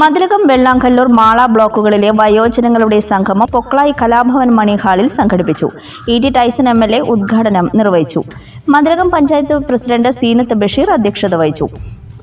മതിലകം വെള്ളാങ്കല്ലൂർ മാള ബ്ലോക്കുകളിലെ വയോജനങ്ങളുടെ സംഗമം പൊക്ലായി കലാഭവൻ മണി ഹാളിൽ സംഘടിപ്പിച്ചു. E T Tyson M L A ഉദ്ഘാടനം നിർവഹിച്ചു. മതിലകം പഞ്ചായത്ത് പ്രസിഡന്റ് സീനത്ത് ബഷീർ അധ്യക്ഷത വഹിച്ചു.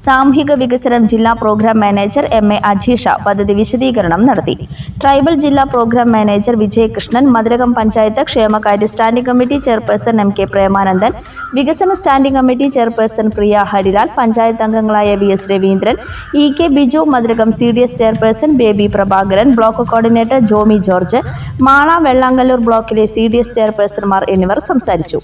സാമൂഹിക വികസനം ജില്ലാ programme manager M A Ajeesha പദ്ധതി വിശദീകരണം നടത്തി. ട്രൈബൽ ജില്ലാ പ്രോഗ്രാം മാനേജർ വിജയകൃഷ്ണൻ മധുരകം പഞ്ചായത്ത് ക്ഷേമകാര്യ standing committee chairperson M K Premanandan വികസന standing committee chairperson Priya Harilal panchayat അംഗങ്ങളായ V S Raveendran E K Biju Madhurakam C D S chairperson Baby Prabhakaran block coordinator Jomy George Mala Vellangallur ബ്ലോക്കിലെ C D S ചെയർപേഴ്സൺമാർ എന്നിവർ സംസാരിച്ചു.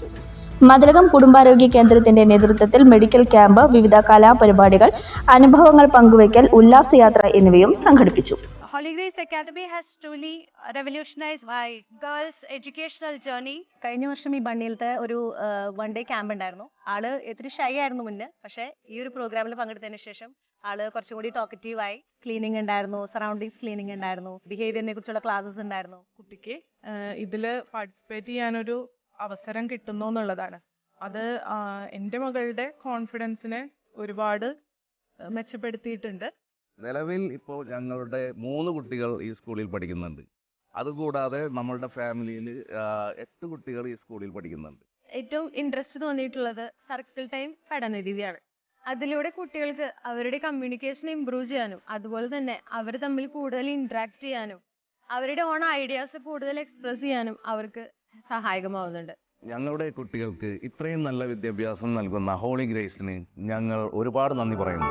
മതിലകം കുടുംബാരോഗ്യ കേന്ദ്രത്തിന്റെ നേതൃത്വത്തിൽ medical camp വിവിധ കലാപരിപാടികൾ അനുഭവങ്ങൾ പങ്കുവയ്ക്കൽ ഉല്ലാസയാത്ര എന്നിവയും സംഘടിപ്പിച്ചു. Holy Grace Academy has truly revolutionized my girls' educational journey. കഴിഞ്ഞ വർഷം ഈ ബണ്ണിയിലത്തെ ഒരു വൺ ഡേ ക്യാമ്പ് ഉണ്ടായിരുന്നു. ആൾ ഇത്തിരി ഷൈ ആയിരുന്നു മുന്നേ. പക്ഷേ ഈ ഒരു പ്രോഗ്രാമിൽ പങ്കെടുത്തതിന് ശേഷം ആൾ കുറച്ചും കൂടി ടോക്കറ്റീവ് ആയി. ക്ലീനിങ് ഉണ്ടായിരുന്നു സറൗണ്ടിങ്സ് ക്ലീനിങ് ഉണ്ടായിരുന്നു ബിഹേവിയറിനെ കുറിച്ചുള്ള ക്ലാസ്സസ് ഉണ്ടായിരുന്നു. കുട്ടിക്ക് ഇതിൽ പാർട്ടിസിപ്പേറ്റ് ചെയ്യാനൊരു അവസരം കിട്ടുന്നു എന്നുള്ളതാണ്. അത് എന്റെ മകളുടെ കോൺഫിഡൻസിനെ ഒരുപാട് മെച്ചപ്പെടുത്തിയിട്ടുണ്ട്. നിലവിൽ ഇപ്പോൾ ഞങ്ങളുടെ മൂന്ന് കുട്ടികൾ ഈ സ്കൂളിൽ പഠിക്കുന്നുണ്ട്. അതുകൂടാതെ നമ്മളുടെ ഫാമിലിയിൽ എട്ട് കുട്ടികൾ ഈ സ്കൂളിൽ പഠിക്കുന്നുണ്ട്. ഏറ്റവും ഇൻട്രസ്റ്റ് തോന്നിയിട്ടുള്ളത് സർക്കിൾ ടൈം പഠന രീതിയാണ് അതിലൂടെ കുട്ടികൾക്ക് അവരുടെ കമ്മ്യൂണിക്കേഷൻ ഇമ്പ്രൂവ് ചെയ്യാനും അതുപോലെ തന്നെ അവർ തമ്മിൽ കൂടുതൽ ഇന്ററാക്ട് ചെയ്യാനും അവരുടെ ഓൺ ഐഡിയാസ് കൂടുതൽ എക്സ്പ്രസ് ചെയ്യാനും അവർക്ക് സഹായകമാവുന്നുണ്ട്. ഞങ്ങളുടെ കുട്ടികൾക്ക് ഇത്രയും നല്ല വിദ്യാഭ്യാസം നൽകുന്ന ഹോളി ഗ്രേസിന് ഞങ്ങൾ ഒരുപാട് നന്ദി പറയുന്നു.